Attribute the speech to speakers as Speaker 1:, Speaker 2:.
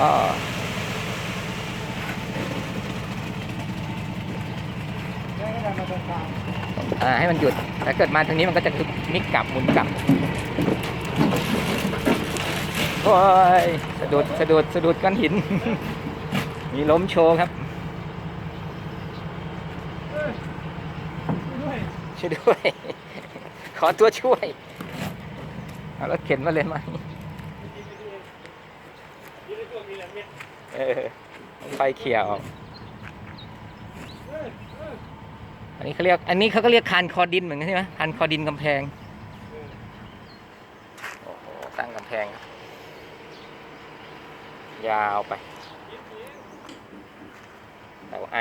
Speaker 1: อ่าให้มันหยุดถ้าเกิดมาทางนี้มันก็จะคือนิกกลับหมุนกลับโอ้ยสะดุดสะดุดสะดุดก้อนหิน มีล้มโชว์ครับช่วยด้วย ขอตัวช่วย เอารถเข็นมาเลยไหม เออไฟเขียว อันนี้เขาเรียก อันนี้เขาก็เรียกคานคอดินเหมือนกันใช่ไหมคานคอดินกำแพง โอ้โหตั้งกำแพง ยาวไปแถวไอ